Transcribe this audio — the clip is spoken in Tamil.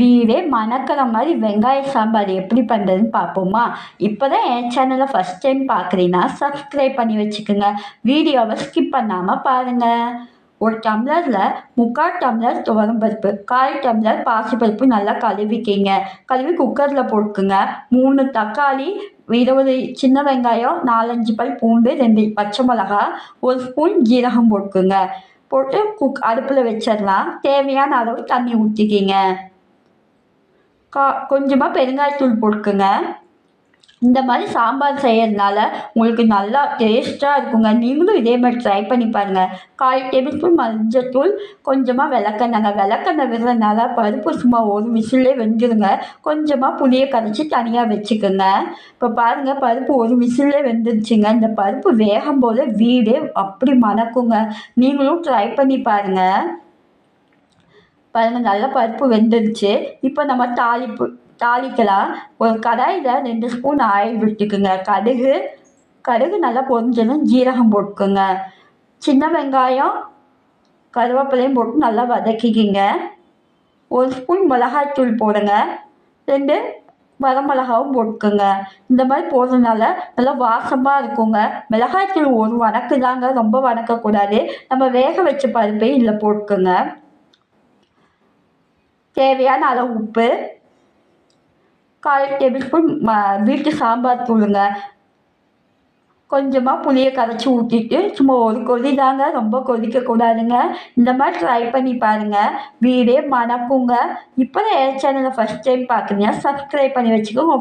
வீடே மணக்கிற மாதிரி வெங்காய சாம்பார் எப்படி பண்ணுறதுன்னு பார்ப்போமா? இப்போ தான் என் சேனலை ஃபஸ்ட் டைம் பார்க்குறீங்கன்னா சப்ஸ்கிரைப் பண்ணி வச்சுக்கோங்க. வீடியோவை ஸ்கிப் பண்ணாமல் பாருங்கள் ஒரு டம்ளரில் முக்கால் டம்ளர் துவரம்பருப்பு கால் டம்ளர் பாசிப்பருப்பு நல்லா கழுவிக்கிங்க. கழுவி குக்கரில் போட்டுக்குங்க. மூணு தக்காளி இருபது சின்ன வெங்காயம் நாலஞ்சு பல் பூண்டு ரெண்டு பச்சை மிளகா ஒரு ஸ்பூன் ஜீரகம் போட்டுக்குங்க. போட்டு குக் அடுப்பில் வச்சிடலாம். தேவையான அளவு தண்ணி ஊற்றிக்கிங்க கா கொஞ்சமாக பெருங்காயத்தூள் போட்டுக்குங்க. இந்த மாதிரி சாம்பார் செய்கிறதுனால உங்களுக்கு நல்லா டேஸ்ட்டாக இருக்குங்க. நீங்களும் இதே மாதிரி ட்ரை பண்ணி பாருங்கள் கால் டேபிள் ஸ்பூன் மஞ்சத்தூள் கொஞ்சமாக விளக்கெண்ணெங்க விளக்கெண்ணெய் விடுறதுனால பருப்பு சும்மா ஒரு விசிலே வெந்துருங்க. கொஞ்சமாக புளியை கரைச்சி தனியாக வச்சுக்கோங்க. இப்போ பாருங்கள் பருப்பு ஒரு விசிலே வெந்துருச்சுங்க. இந்த பருப்பு வேகும் போது வீடே அப்படி மணக்குங்க. நீங்களும் ட்ரை பண்ணி பாருங்கள் பாருங்கள் நல்லா பருப்பு வெந்துருச்சு. இப்போ நம்ம தாளிப்பு தாளிக்கலாம். ஒரு கடாயில் ரெண்டு ஸ்பூன் ஆயில் விட்டுக்குங்க. கடுகு கடுகு நல்லா பொரிஞ்சதும் ஜீரகம் போட்டுக்கோங்க. சின்ன வெங்காயம் கருவேப்பிலையும் போட்டு நல்லா வதக்கிக்கிங்க. ஒரு ஸ்பூன் மிளகாய்த்தூள் போடுங்க. ரெண்டு வரமிளகாவும் போட்டுக்கோங்க. இந்த மாதிரி போடுறதுனால நல்லா வாசமாக இருக்குங்க. மிளகாய்த்தூள் ஒரு வணக்கு தாங்க ரொம்ப வணக்கக்கூடாது. நம்ம வேக வச்ச பருப்பையும் இதில் போட்டுக்கோங்க. தேவையான அளவு உப்பு கால் டேபிள் ஸ்பூன் வீட்டு சாம்பார் தூளுங்க. கொஞ்சமாக புளியை கரைச்சி ஊற்றிட்டு சும்மா ஒரு கொதி தாங்க ரொம்ப கொதிக்கக்கூடாதுங்க இந்த மாதிரி ட்ரை பண்ணி பாருங்கள் வீடே மணக்குங்க. இப்போ தான் ஏர் சேனலை ஃபஸ்ட் டைம் பார்க்குறீங்க. சப்ஸ்கிரைப் பண்ணி வச்சுக்கோங்க.